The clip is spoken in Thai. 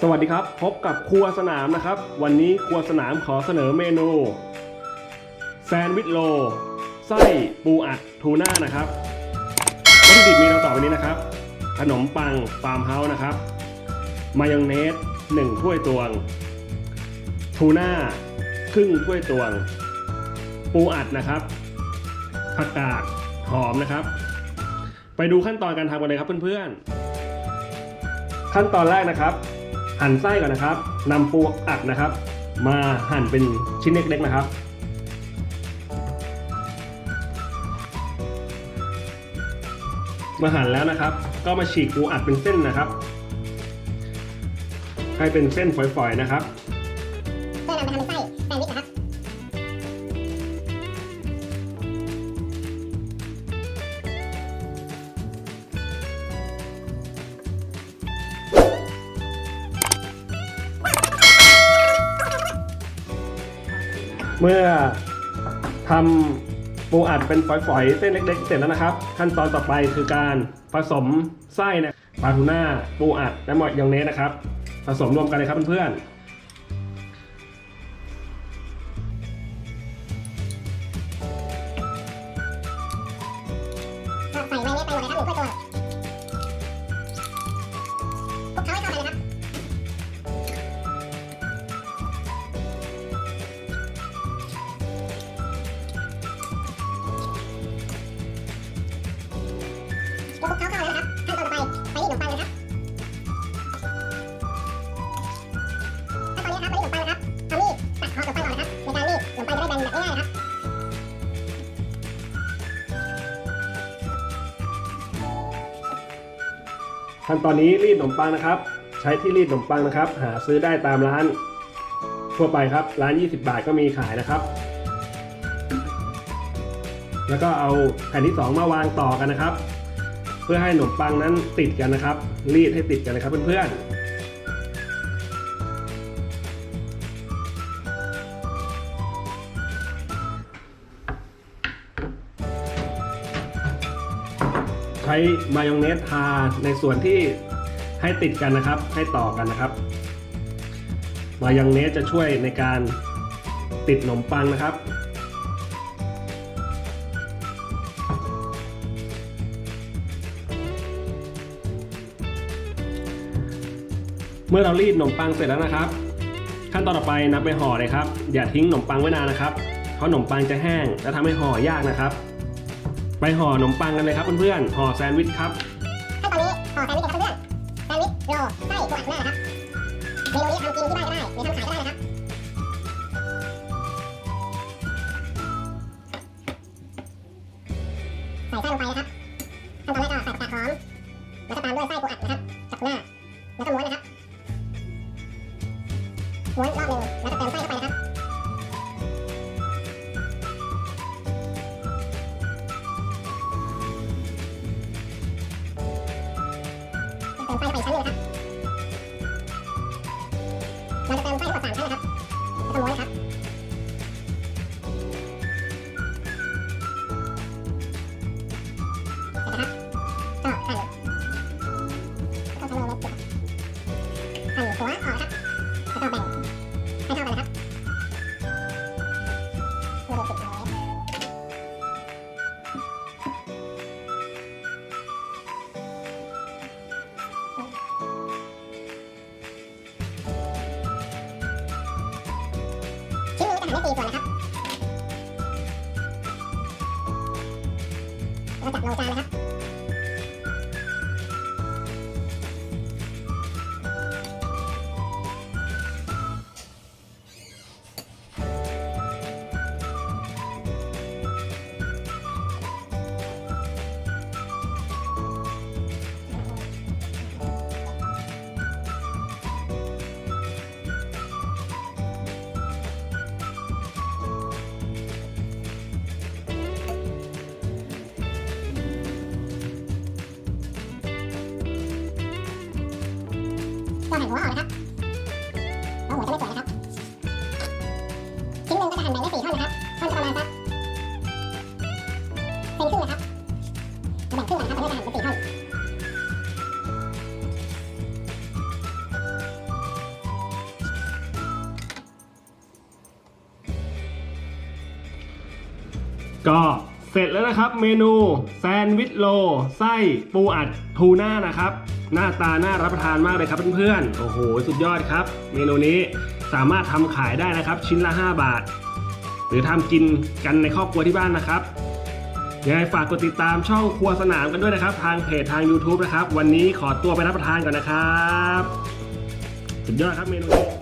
สวัสดีครับ พบกับครัวสนามนะครับ วันนี้ครัวสนามขอเสนอเมนู แซนด์วิชโลไส้ปูอัดทูน่านะครับวัตถุดิบมีเราต่อไปนี้นะครับ ขนมปังฟาร์มเฮาส์นะครับมายองเนส1ถ้วยตวง ทูน่าครึ่งถ้วยตวง ปูอัดนะครับผักกาดหอมนะครับ ไปดูขั้นตอนการทำกันเลยครับเพื่อนๆ ขั้นตอนแรกนะครับ หั่นไส้ก่อนนะครับนำปูอัดนะครับ มาหั่นเป็นชิ้นเล็กๆนะครับมาหั่นแล้วนะครับ ก็มาฉีกปูอัดเป็นเส้นนะครับ ให้เป็นเส้นฝอยๆนะครับเพื่อนำไปทำเป็นไส้แซนด์วิชนะครับ เมื่อทำปูอัดเป็นฝอยๆ เส้นเล็ก ๆ เสร็จแล้วนะครับ ขั้นตอนต่อไปคือการผสมไส้นะปลาทูน่าปูอัดและหมอยองเนสนะครับ ผสมรวมกันเลยครับเพื่อนๆใส่ไมโองเนไปหมดเลยครับหนึ่งถ้วยตว ก็คลุกเคล้าเข้ากันนะครับขั้นตอนต่อไปไปรีดขนมปังนะครับขั้นตอนนี้นะครับไปรีดขนมปังนะครับเอามีดตัดคอขนมปังก่อนนะครับในการรีดขนมปังจะได้แบนแบบง่ายๆนะครับขั้นตอนนี้รีดขนมปังนะครับ ใช้ที่รีดขนมปังนะครับ หาซื้อได้ตามร้านทั่วไปครับ ร้าน 20 บาทก็มีขายนะครับ แล้วก็เอาแผ่นที่ 2 มาวางต่อกันนะครับ เพื่อให้ขนมปังนั้นติดกันนะครับ รีดให้ติดกันเลยครับเพื่อนๆใช้มายองเนสทาในส่วนที่ให้ติดกันนะครับ ให้ต่อกันนะครับ มายองเนสจะช่วยในการติดขนมปังนะครับ เมื่อเรารีดขนมปังเสร็จแล้วนะครับ ขั้นตอนต่อไปนำไปห่อเลยครับ อย่าทิ้งขนมปังไว้นานนะครับเพราะขนมปังจะแห้งและทำให้ห่อยากนะครับ ไปห่อขนมปังกันเลยครับเพื่อนๆห่อแซนด์วิชครับขั้นตอนนี้ห่อแซนด์วิชครับเพื่อนๆแซนด์วิชโรลไส้ปูอัดหน้านะครับเมนูนี้ทำกินที่บ้านก็ได้หรือทำขายก็ได้นะครับใส่ไส้ลงไปนะครับขั้นตอนแรกก็ใส่ผักกาดหอมแล้วก็ตามด้วยไส้ปูอัดนะครับ เราจะเติมไส้ทั้งหมดสามชั้นนะครับ ได้สี่ส่วนนะครับแล้วจับลงจานนะครับ ก็หั่นหัวออกครับแล้วหัวจะไม่สวยนะครับชิ้นหนึ่งก็จะหั่นแบ่งได้สี่ท่อนนะครับท่อนประมาณสักเซนครึ่งนะครับแบ่งครึ่งนนะครับแล้วจะหั่นเป็นสี่ท่อนก็เสร็จแล้วนะครับ เมนูแซนด์วิชโล ไส้ปูอัดทูน่านะครับ หน้าตาน่ารับประทานมากเลยครับเพื่อนๆ โอ้โห สุดยอดครับ เมนูนี้สามารถทำขายได้นะครับ ชิ้นละ 5 บาท หรือทำกินกันในครอบครัวที่บ้านนะครับยังไงฝากกดติดตามช่องครัวสนามกันด้วยนะครับ ทางเพจทาง YouTube นะครับ วันนี้ขอตัวไปรับประทานก่อนนะครับ สุดยอดครับเมนูนี้